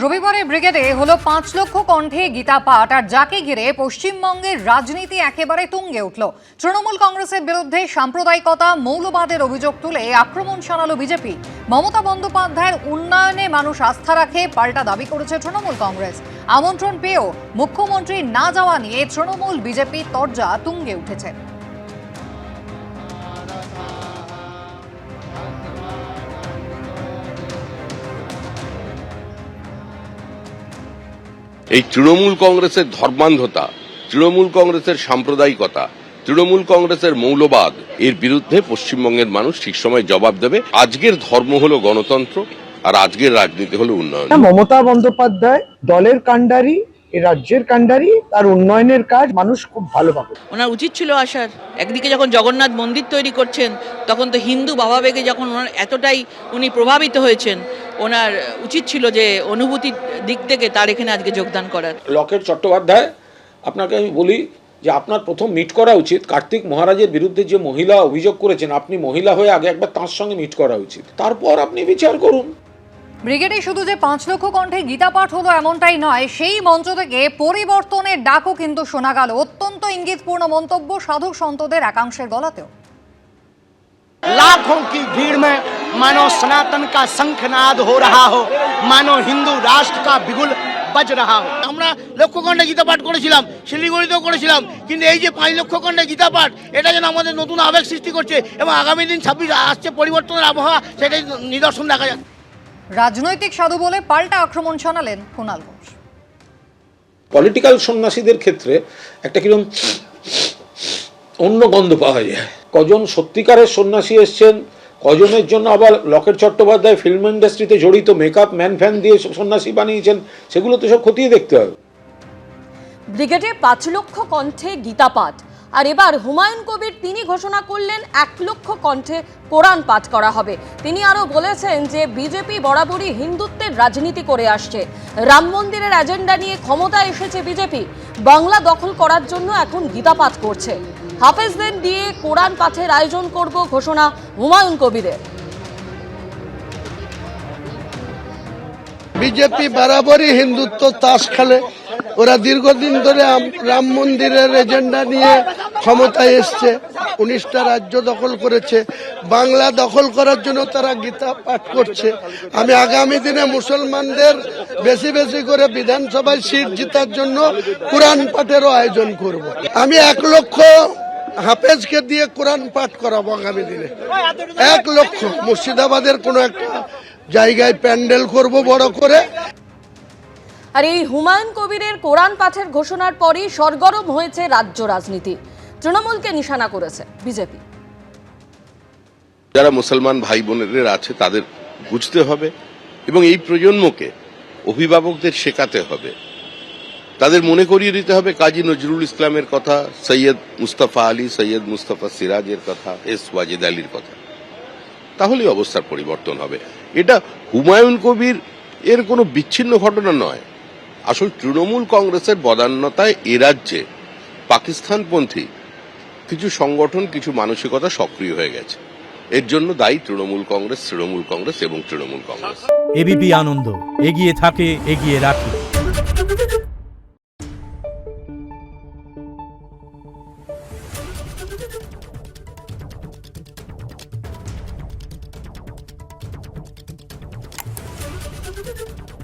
রবিবারে ব্রিগেডে হলো পাঁচ লক্ষ কণ্ঠে গীতা পাঠ, আর যাকে ঘিরে পশ্চিমবঙ্গের রাজনীতি একেবারে তুঙ্গে উঠল। তৃণমূল কংগ্রেসের বিরুদ্ধে সাম্প্রদায়িকতা, মৌলবাদের অভিযোগ তুলে আক্রমণ শানালো বিজেপি। মমতা বন্দ্যোপাধ্যায়ের উন্নয়নে মানুষ আস্থা রাখে, পাল্টা দাবি করেছে তৃণমূল কংগ্রেস। আমন্ত্রণ পেয়েও মুখ্যমন্ত্রী না যাওয়া নিয়ে তৃণমূল বিজেপি তরজা তুঙ্গে উঠেছে। এই তৃণমূল কংগ্রেসের ধর্মান্ধতা তৃণমূল কংগ্রেসের সাম্প্রদায়িকতা তৃণমূল কংগ্রেসের মৌলবাদ এর বিরুদ্ধে পশ্চিমবঙ্গের মানুষ ঠিক সময় জবাব দেবে আজকের ধর্ম হলো গণতন্ত্র আর আজকের রাজনীতি হলো উন্নয়ন। মমতা বন্দ্যোপাধ্যায় দলের কাণ্ডারি রাজ্যের কাণ্ডারি তার উন্নয়নের কাজ মানুষ খুব ভালো পাবে ওনার উচিত ছিল আসার। একদিকে যখন জগন্নাথ মন্দির তৈরি করছেন তখন তো হিন্দু ভাবাবেগে যখন ওনার এতটাই উনি প্রভাবিত হয়েছেন ওনার উচিত ছিল যে অনুভূতির দিক থেকে তার এখানে আজকে যোগদান করার। লকেট চট্টোপাধ্যায় আপনাকে আমি বলি যে আপনার প্রথম মিট করা উচিত। কার্তিক মহারাজের বিরুদ্ধে যে মহিলা অভিযোগ করেছেন আপনি মহিলা হয়ে আগে একবার তার সঙ্গে মিট করা উচিত। তারপর আপনি বিচার করুন। ব্রিগেডে শুধু যে পাঁচ লক্ষ কণ্ঠে গীতা পাঠ হলো এমনটাই নয় সেই মঞ্চ থেকে পরিবর্তনের ডাকও কিন্তু শোনা গেল। অত্যন্ত ইঙ্গিতপূর্ণ মন্তব্য সাধু সন্তদের একাংশের গলাতেও। लाखों की भीड़ में मानो सनातन का शंखनाद हो रहा हो मानो हिंदू राष्ट्र का बिगुल बज रहा हो আমরা লক্ষ খণ্ডে গীতা পাঠ করেছিলাম শিলিগুড়িতেও করেছিলাম কিন্তু এই যে পাঁচ লক্ষ খণ্ডে গীতা পাঠ এটা যেন আমাদের নতুন আবেগ সৃষ্টি করছে এবং আগামী দিন ছাব্বিশ আসছে পরিবর্তনের আবহাওয়া সেটাই নিদর্শন দেখা যাচ্ছে রাজনৈতিক সাধু বলে পাল্টা আক্রমণ শোনালেন কুণাল ঘোষ পলিটিক্যাল সন্ন্যাসীদের ক্ষেত্রে একটা কিরম অন্য গন্ধ পাওয়া যায়। কজন সত্যিকারের সন্ন্যাসী এসছেন, কজনের জন্য আবার লকেট চট্টোপাধ্যায় ফিল্ম ইন্ডাস্ট্রিতে জড়িত মেকআপ ম্যান ফ্যান দিয়ে সন্ন্যাসী বানিয়েছেন, সেগুলো তো সব খতিয়ে দেখতে হবে। ব্রিগেডে পাঁচ লক্ষ কণ্ঠে গীতা পাঠ আর এবার হুমায়ুন কবির তিনি ঘোষণা করলেন, এক লক্ষ কণ্ঠে কোরআন পাঠ করা হবে। তিনি আরও বলেছেন যে বিজেপি বরাবরই হিন্দুত্বের রাজনীতি করে আসছে। রাম মন্দিরের এজেন্ডা নিয়ে ক্ষমতায় এসেছে বিজেপি বাংলা দখল করার জন্য এখন গীতা পাঠ করছে। হাফেজদের দিয়ে কোরআন পাঠের আয়োজন করব ঘোষণা হুমায়ুন কবিরের। বিজেপি বরাবরই হিন্দুত্ব তাস খেলে। ওরা দীর্ঘদিন ধরে রাম মন্দিরের এজেন্ডা নিয়ে ক্ষমতায় এসছে। উনিশটা রাজ্য দখল করেছে। বাংলা দখল করার জন্য তারা গীতা পাঠ করছে। আমি আগামী দিনে মুসলমানদের বেশি বেশি করে বিধানসভায় সিট জেতার জন্য কোরআন পাঠেরও আয়োজন করব। আমি এক লক্ষ হাফেজকে দিয়ে কোরআন পাঠ করাবো আগামী দিনে। এক লক্ষ। মুর্শিদাবাদের কোনো একটা জায়গায় প্যান্ডেল করব বড় করে। আর এই হুমায়ুন কবিরের কোরআন পাঠের ঘোষণার পরই সরগরম হয়েছে রাজ্য রাজনীতি। তৃণমূলকে নিশানা করেছে বিজেপি। যারা মুসলমান ভাই বোনেদের আছে তাদের বুঝতে হবে এবং এই প্রজন্মকে অভিভাবকদের শেখাতে হবে। তাদের মনে করিয়ে দিতে হবে কাজী নজরুল ইসলামের কথা, সৈয়দ মুস্তাফা আলী, সৈয়দ মুস্তাফা সিরাজের কথা, এস ওয়াজেদ আলীর কথা। তাহলেই অবস্থার পরিবর্তন হবে। এটা হুমায়ুন কবির এর কোনো বিচ্ছিন্ন ঘটনা নয়। আসল তৃণমূল কংগ্রেসের বদান্যতায় এ রাজ্যে পাকিস্তানপন্থী কিছু সংগঠন, কিছু মানসিকতা সক্রিয় হয়ে গেছে। এর জন্য দায়ী তৃণমূল কংগ্রেস তৃণমূল কংগ্রেস এবং তৃণমূল কংগ্রেস। এবিপি আনন্দ, এগিয়ে থাকে, এগিয়ে রাখে। Thank you.